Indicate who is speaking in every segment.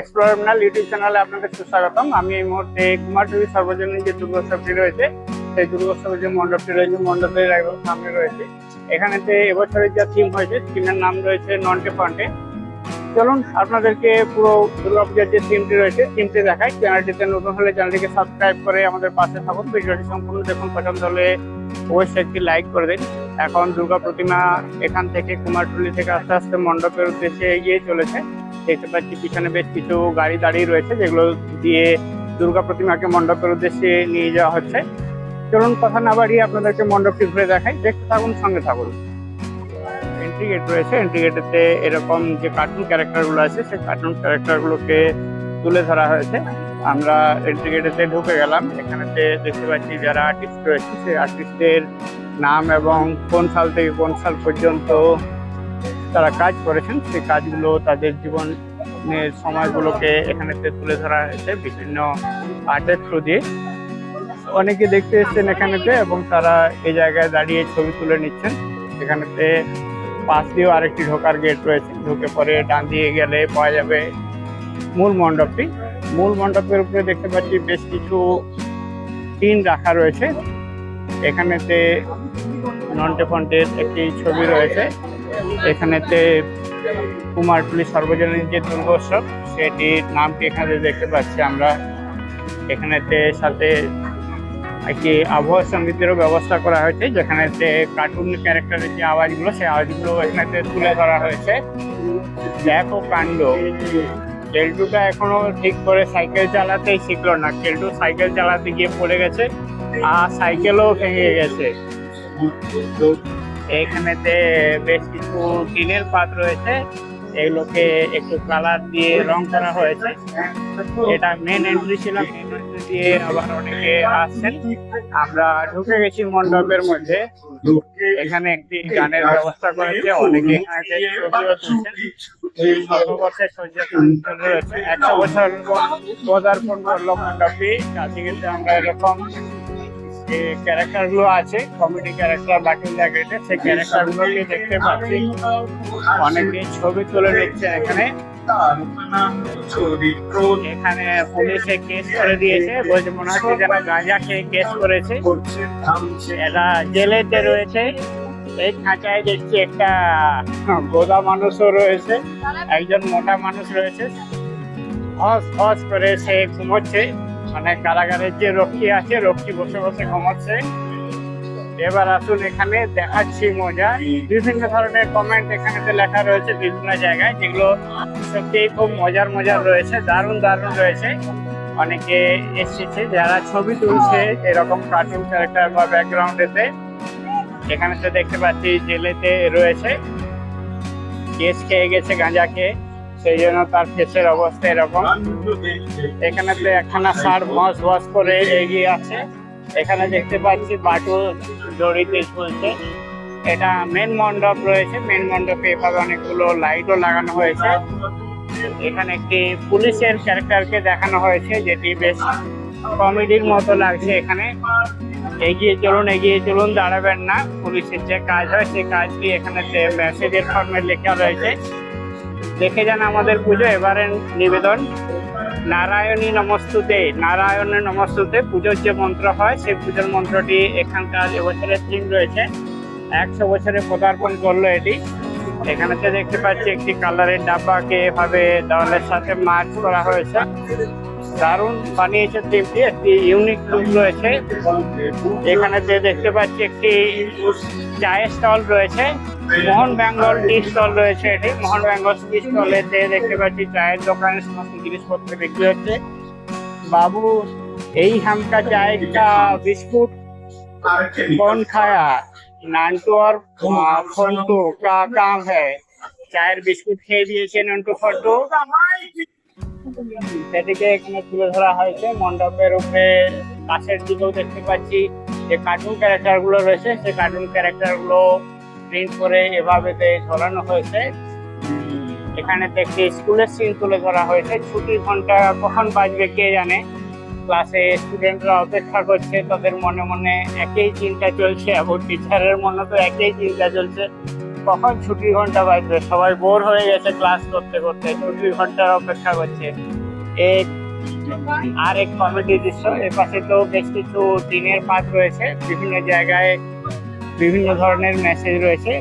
Speaker 1: এক্সপ্লোরাল YouTube চ্যানেলে আমি সর্বজনীন যে দুর্গোৎসবটি রয়েছে, সেই যে রয়েছে সামনে রয়েছে। এখানেতে এবছরের থিম হয়েছে নাম রয়েছে আপনাদেরকে পুরো দুর্গাপূজার যে থিমটি রয়েছে থিমটি দেখাই। চ্যানেলটিতে নতুন হলে চ্যানেলটিকে সাবস্ক্রাইব করে আমাদের পাশে থাকুন। ভিডিওটি সম্পূর্ণ দেখুন। পছন্দ হলে অবশ্যই লাইক করে দিন। এখন দুর্গা প্রতিমা এখান থেকে কুমারটুলি থেকে আস্তে আস্তে মণ্ডপের উদ্দেশ্যে এগিয়ে চলেছে। দেখতে পাচ্ছি পিছনে বেশ কিছু গাড়ি দাঁড়িয়ে রয়েছে, যেগুলো দিয়ে দুর্গা প্রতিমাকে মণ্ডপের উদ্দেশ্যে নিয়ে যাওয়া হচ্ছে। চলুন কথা না বাড়িয়ে আপনাদেরকে মণ্ডপটি ঘুরে দেখাই। দেখতে থাকুন, সঙ্গে থাকুন। এন্ট্রি গেট রয়েছে। এন্ট্রি গেটেতে এরকম যে কার্টুন ক্যারেক্টারগুলো আছে, সেই কার্টুন ক্যারেক্টারগুলোকে তুলে ধরা হয়েছে। আমরা এন্ট্রি গেটেতে ঢুকে গেলাম। এখানেতে দেখতে পাচ্ছি যারা আর্টিস্ট রয়েছে, সেই আর্টিস্টদের নাম এবং কোন সাল থেকে কোন সাল পর্যন্ত তারা কাজ করেছেন, সেই কাজগুলো তাদের জীবনের সময়গুলোকে এখানেতে তুলে ধরা হয়েছে বিভিন্ন আর্টের থ্রু দিয়ে। অনেকে দেখতে এসছেন এখানেতে এবং তারা এই জায়গায় দাঁড়িয়ে ছবি তুলে নিচ্ছেন। এখানেতে পাশ দিয়েও আরেকটি ঢোকার গেট রয়েছে। ঢুকে পরে ডান দিয়ে গেলে পাওয়া যাবে মূল মণ্ডপটি। মূল মণ্ডপের উপরে দেখতে পাচ্ছি বেশ কিছু টিন রাখা রয়েছে। এখানেতে নন্টে ফন্টের একটি ছবি রয়েছে। এখানেতে কুমারটুলি সর্বজনীন যে দুর্গোৎসব, সেটির নামটি এখানে দেখতে পাচ্ছি আমরা। এখানেতে সাথে একটি আবহাওয়া সঙ্গীতেরও ব্যবস্থা করা হয়েছে, যেখানেতে কার্টুন ক্যারেক্টারের যে আওয়াজগুলো, সেই আওয়াজগুলো এখানেতে তুলে ধরা হয়েছে। দেখো কাণ্ড। কেলটুটা এখনও ঠিক করে সাইকেল চালাতেই শিখলো না। কেলটু সাইকেল চালাতে গিয়ে পড়ে গেছে, আর সাইকেলও ভেঙে গেছে। এখানেতে বেশ কিছু টিনের পাত রয়েছে। এগুলোকে একটু কালার দিয়ে রং করা হয়েছে। এটা মেন এন্ট্রি ছিল। এন্ট্রি দিয়ে আবার অনেকে আসছেন। আমরা ঢুকে গেছি মণ্ডপের মধ্যে। এখানে একটি গানের ব্যবস্থা করেছে। অনেকে একশো বছর পদার্পণ করল মণ্ডপটি চারদিকে আমরা এরকম যে ক্যারেক্টারগুলো আছে কমেডি ক্যারেক্টার বাটুল জায়গাতে সেই ক্যারেক্টার গুলোকে দেখতে পাচ্ছি। অনেকে ছবি তুলে নিচ্ছে এখানে। এখানে পুলিশে কেস করে দিয়েছে বলছে মনে হচ্ছে যারা গাঁজা খেয়ে কেস করেছে। এরা জেলেতে রয়েছে। এই খাঁচায় দেখছি একটা গোদা মানুষও রয়েছে। একজন মোটা মানুষ রয়েছে। হস হস করে সে ঘুমোচ্ছে। মানে কারাগারের যে রক্ষী আছে, রক্ষী বসে বসে ঘুমাচ্ছে। এবার আসুন এখানে, দেখাচ্ছি মজা। বিভিন্ন ধরনের কমেন্ট এখানেতে লেখা রয়েছে বিভিন্ন জায়গায়, যেগুলো সত্যি খুব মজার মজার রয়েছে, দারুণ দারুণ রয়েছে। অনেকে এসেছে যারা ছবি তুলছে এরকম কার্টুন ক্যারেক্টার বা ব্যাকগ্রাউন্ডেতে এখানেতে দেখতে পাচ্ছি জেলেতে রয়েছে। কেস খেয়ে গেছে গাঁজা খেয়ে সেই জন্য তার ফেসের অবস্থা এরকম। এখানে তো একখানা ষাঁড় বস বস করে এগিয়ে আছে। এখানে দেখতে পাচ্ছি বাটু দড়িতে ঝুলছে এটা মেন মণ্ডপ রয়েছে। মেন মণ্ডপে এভাবে অনেকগুলো লাইটও লাগানো হয়েছে। এখানে একটি পুলিশের ক্যারেক্টারকে দেখানো হয়েছে, যেটি বেশ কমেডির মতো লাগছে এখানে। এগিয়ে চলুন এগিয়ে চলুন, দাঁড়াবেন না। পুলিশের যে কাজ হয় সেই কাজটি এখানে মেসেজের ফর্মে লেখা রয়েছে। দেখে যান আমাদের পুজো, এবারে নিবেদন। নারায়ণী নমস্তুতে নারায়ণের নমস্তুতে পুজোর যে মন্ত্র হয়, সেই পুজোর মন্ত্রটি এখানকার এবছরের থিম রয়েছে। একশো বছরে পদার্পণ করল এটি। এখানেতে দেখতে পাচ্ছি একটি কালারের ডাব্বাকে এভাবে দেওয়ালের সাথে মার্চ করা হয়েছে। দারুণ বানিয়েছে টিমটি একটি ইউনিক লুক রয়েছে। এখানে যে দেখতে পাচ্ছি একটি চায়ের স্টল রয়েছে, মোহন বেঙ্গল টি স্টল রয়েছে এটি। মোহন বেঙ্গল টি স্টলেতে দেখতে পাচ্ছি চায়ের দোকানে সমস্ত জিনিসপত্র বিক্রি হচ্ছে। বাবু, এই হামকা চায় বিস্কুট, কোন খায়া নানটু আর ফন্টু, কা, কাম হ্যায়? চায়ের বিস্কুট খেয়ে দিয়েছে নান্টু, ফন্টু। সেটিকে এখানে তুলে ধরা হয়েছে। মণ্ডপের উপরে কাছের দিকেও দেখতে পাচ্ছি যে কার্টুন ক্যারেক্টারগুলো রয়েছে, সেই কার্টুন ক্যারেক্টারগুলো প্রিন্ট করে এভাবে ঝোলানো হয়েছে। এখানে একটি স্কুলের সিন তুলে ধরা হয়েছে। ছুটির ঘণ্টা কখন বাজবে কে জানে? ক্লাসে স্টুডেন্টরা অপেক্ষা করছে, তাদের মনে মনে একই চিন্তা চলছে এবং টিচারের মনে তো একই চিন্তা চলছে। কখন ছুটির ঘণ্টা বাজবে? সবাই বোর হয়ে গেছে ক্লাস করতে করতে, ছুটির ঘণ্টার অপেক্ষা করছে। এক আর এক কমেডি দৃশ্য এর পাশে তো বেশ কিছু টিনের পাত রয়েছে, বিভিন্ন জায়গায় বিভিন্ন ধরনের মেসেজ রয়েছে।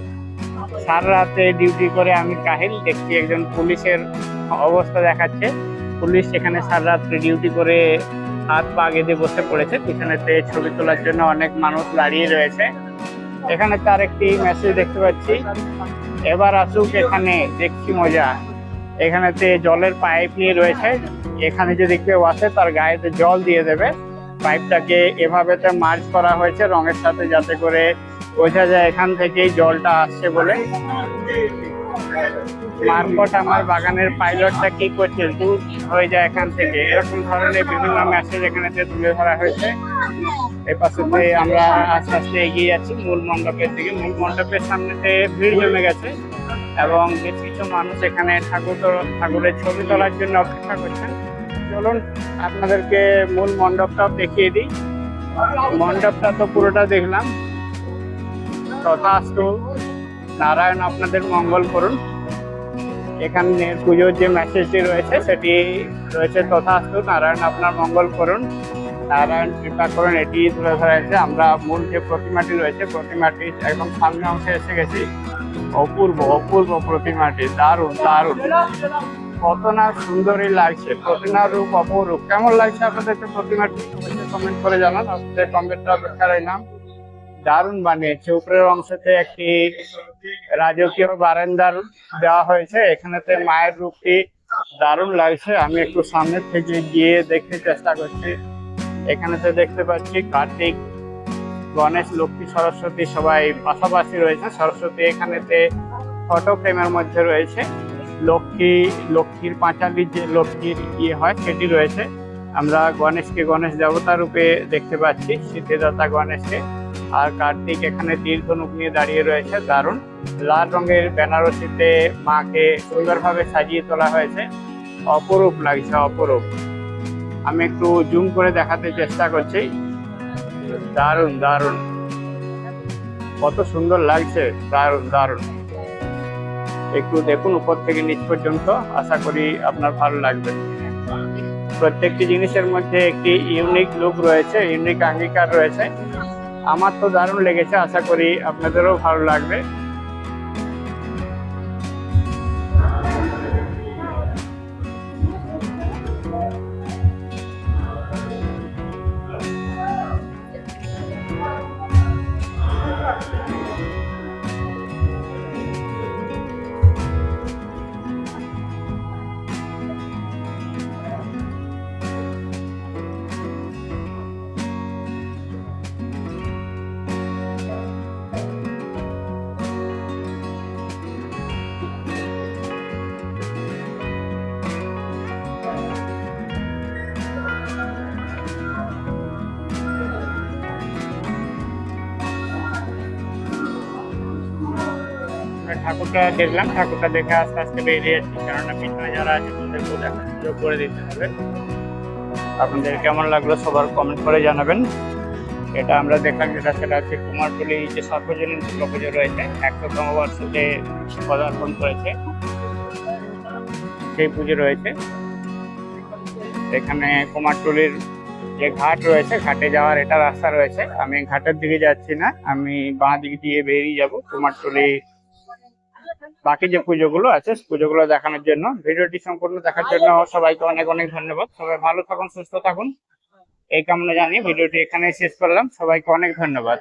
Speaker 1: সারা রাতে ডিউটি করে আমি কাহিল, দেখছি একজন পুলিশের অবস্থা দেখাচ্ছে। পুলিশ এখানে সারা রাত্রে ডিউটি করে হাত পা গেঁদে বসে পড়েছে। পিছনেতে ছবি তোলার জন্য অনেক মানুষ দাঁড়িয়ে রয়েছে। এখানে তার একটি মেসেজ দেখতে পাচ্ছি। এবার আসুক এখানে, দেখছি মজা। এখানেতে জলের পাইপ নিয়ে রয়েছে। এখানে যদি কেউ আসে তার গায়েতে জল দিয়ে দেবে। পাইপটাকে এভাবে মার্চ করা হয়েছে রঙের সাথে, যাতে করে বোঝা যায় এখান থেকেই জলটা আসছে বলে। মারকট আমার বাগানের পাইলটটা কি করছে? দূর হয়ে যায় এখান থেকে। এরকম ধরনের বিভিন্ন মেসেজ এখানেতে তুলে ধরা হয়েছে। এই পাশেতে আমরা আস্তে আস্তে এগিয়ে যাচ্ছি মূল মণ্ডপের দিকে। মূল মণ্ডপের সামনেতে ভিড় জমে গেছে এবং বেশ কিছু মানুষ এখানে ঠাকুর ঠাকুরের ছবি তোলার জন্য অপেক্ষা করছেন। চলুন, আপনাদেরকে মূল মণ্ডপটাও দেখিয়ে দিই। মণ্ডপটা তো পুরোটা দেখলাম। তথাস্তু নারায়ণ আপনাদের মঙ্গল করুন। এখানে পুজোর যে মেসেজটি রয়েছে, সেটি রয়েছে তথাস্তু। নারায়ণ আপনার মঙ্গল করুন। নারায়ণ কৃপা করুন, এটি তুলে ধরা হয়েছে। আমরা মূল যে প্রতিমাটি রয়েছে, প্রতিমাটি একদম সামনে অংশে এসে গেছি। অপূর্ব অপূর্ব প্রতিমাটি। দারুণ দারুণ। কত না সুন্দরই লাগছে। প্রতিমার রূপ অপরূপ। কেমন লাগছে আপনাদের প্রতিমাটি? কমেন্ট করে জানান। আপনাদের কমেন্টটা অপেক্ষা রইলাম দারুণ বানিয়েছে। উপরের অংশতে একটি রাজকীয় বারান্দার দেওয়া হয়েছে। এখানেতে মায়ের রূপটি দারুণ লাগছে। আমি একটু সামনে থেকে গিয়ে দেখতে চেষ্টা করছি। এখানেতে দেখতে পাচ্ছি কার্তিক, গণেশ, লক্ষ্মী, সরস্বতী সবাই পাশাপাশি রয়েছে। সরস্বতী এখানেতে ফটো ফ্রেমের মধ্যে রয়েছে। লক্ষ্মী, লক্ষ্মীর পাঁচালির যে লক্ষ্মীর ইয়ে হয়, সেটি রয়েছে। আমরা গণেশকে গণেশ দেবতা রূপে দেখতে পাচ্ছি। সিদ্ধিদাতা গণেশকে। আর কার্তিক এখানে তীর ধনুক নিয়ে দাঁড়িয়ে রয়েছে, দারুণ। লাল রঙের বেনারসিতে মাকে সুন্দরভাবে সাজিয়ে তোলা হয়েছে। অপরূপ লাগছে, অপরূপ। আমি একটু জুম করে দেখাতে চেষ্টা করছি। দারুণ দারুণ। কত সুন্দর লাগছে, দারুণ দারুণ। একটু দেখুন উপর থেকে নিচ পর্যন্ত, আশা করি আপনার ভালো লাগবে। প্রত্যেকটি জিনিসের মধ্যে একটি ইউনিক লুক রয়েছে ইউনিক আঙ্গিকার রয়েছে। আমার তো দারুণ লেগেছে আশা করি আপনাদেরও ভালো লাগবে। ঠাকুরটা দেখলাম, ঠাকুরটা দেখে আস্তে আস্তে বেরিয়ে যাচ্ছি কেননা পিছনে যারা আছে তাদেরকেও দেখার সুযোগ করে দিতে হবে। আপনাদের কেমন লাগল সবার কমেন্ট করে জানাবেন। এটা আমরা দেখলাম যেটা, সেটা হচ্ছে কুমারটুলি যে সর্বজনীন দুর্গা পুজো রয়েছে, একশোতম বর্ষতে পদার্পণ করেছে। সেই পুজো রয়েছে। এখানে কুমারটুলির যে ঘাট রয়েছে, ঘাটে যাওয়ার এটা রাস্তা রয়েছে। আমি ঘাটের দিকে যাচ্ছি না, আমি বাঁ দিক দিয়ে বেরিয়ে যাব। কুমারটুলি বাকি যে পুজোগুলো আছে পুজোগুলো দেখানোর জন্য। ভিডিওটি সম্পূর্ণ দেখার জন্য সবাইকে অনেক অনেক ধন্যবাদ। সবাই ভালো থাকুন, সুস্থ থাকুন। এই কামনা জানিয়ে ভিডিওটি এখানে শেষ করলাম। সবাইকে অনেক ধন্যবাদ।